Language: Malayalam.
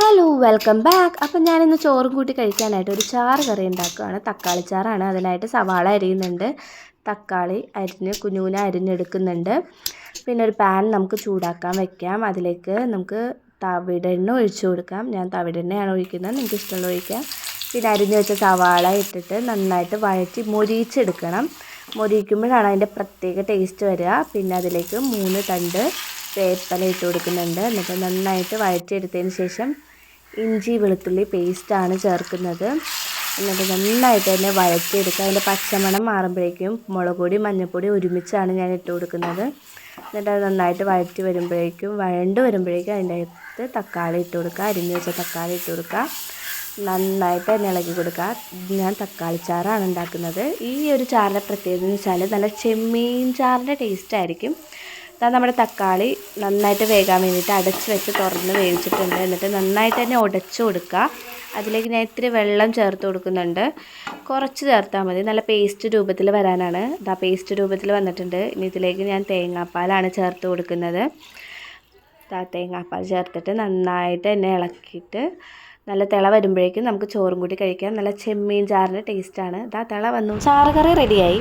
ഹലോ വെൽക്കം ബാക്ക് അപ്പം ഞാനിന്ന് ചോറും കൂട്ടി കഴിക്കാനായിട്ട് ഒരു ചാറ് കറി ഉണ്ടാക്കുകയാണ് തക്കാളി ചാറാണ്. അതിനായിട്ട് സവാള അരിയുന്നുണ്ട്. തക്കാളി അരിഞ്ഞ് കുഞ്ഞുകുന കുഞ്ഞു അരിഞ്ഞെടുക്കുന്നുണ്ട്. പിന്നെ ഒരു പാൻ നമുക്ക് ചൂടാക്കാൻ വെക്കാം. അതിലേക്ക് നമുക്ക് തവിടെണ്ണ ഒഴിച്ചു കൊടുക്കാം. ഞാൻ തവിടെണ്ണയാണ് ഒഴിക്കുന്നത്. നിങ്ങൾക്ക് ഇഷ്ടമുള്ള ഒഴിക്കാം. പിന്നെ അരിഞ്ഞ് വെച്ച സവാള ഇട്ടിട്ട് നന്നായിട്ട് വഴറ്റി മൊരിയിച്ചെടുക്കണം. മൊരിയിക്കുമ്പോഴാണ് അതിന്റെ പ്രത്യേക ടേസ്റ്റ് വരിക. പിന്നെ അതിലേക്ക് മൂന്ന് തണ്ട് വേപ്പല ഇട്ട് കൊടുക്കുന്നുണ്ട്. എന്നിട്ട് നന്നായിട്ട് വഴറ്റിയെടുത്തതിന് ശേഷം ഇഞ്ചി വെളുത്തുള്ളി പേസ്റ്റാണ് ചേർക്കുന്നത്. എന്നിട്ട് നന്നായിട്ട് തന്നെ വഴറ്റിയെടുക്കുക. അതിന്റെ പച്ചമണം മാറുമ്പോഴേക്കും മുളക് പൊടി മഞ്ഞൾപ്പൊടി ഒരുമിച്ചാണ് ഞാൻ ഇട്ട് കൊടുക്കുന്നത്. എന്നിട്ട് അത് നന്നായിട്ട് വഴറ്റി വരുമ്പോഴേക്കും വഴണ്ട് വരുമ്പോഴേക്കും അതിന്റെ അകത്ത് തക്കാളി ഇട്ട് കൊടുക്കുക. അരിഞ്ഞ് വെച്ച തക്കാളി ഇട്ട് കൊടുക്കുക. നന്നായിട്ട് തന്നെ ഇളക്കി കൊടുക്കുക. ഞാൻ തക്കാളി ചാറാണ് ഉണ്ടാക്കുന്നത്. ഈ ഒരു ചാറിന്റെ പ്രത്യേകത എന്ന് വെച്ചാൽ നല്ല ചെമ്മീൻ ചാറിന്റെ ടേസ്റ്റ് ആയിരിക്കും. അതാ നമ്മുടെ തക്കാളി നന്നായിട്ട് വേകാൻ വേണ്ടിയിട്ട് അടച്ച് വെച്ച് തുറന്ന് വേവിച്ചിട്ടുണ്ട്. എന്നിട്ട് നന്നായിട്ട് തന്നെ ഉടച്ചു കൊടുക്കുക. അതിലേക്ക് ഞാൻ ഇത്തിരി വെള്ളം ചേർത്ത് കൊടുക്കുന്നുണ്ട്. കുറച്ച് ചേർത്താൽ മതി. നല്ല പേസ്റ്റ് രൂപത്തിൽ വരാനാണ്. ഇതാ പേസ്റ്റ് രൂപത്തിൽ വന്നിട്ടുണ്ട്. ഇനി ഇതിലേക്ക് ഞാൻ തേങ്ങാപ്പാലാണ് ചേർത്ത് കൊടുക്കുന്നത്. ഇതാ തേങ്ങാപ്പാൽ ചേർത്തിട്ട് നന്നായിട്ട് തന്നെ ഇളക്കിയിട്ട് നല്ല തിള വരുമ്പോഴേക്കും നമുക്ക് ചോറും കൂടി കഴിക്കാം. നല്ല ചെമ്മീൻ ചാറിന്റെ ടേസ്റ്റാണ് ഇതാ തിള വന്നു. ചാറ് കറി റെഡിയായി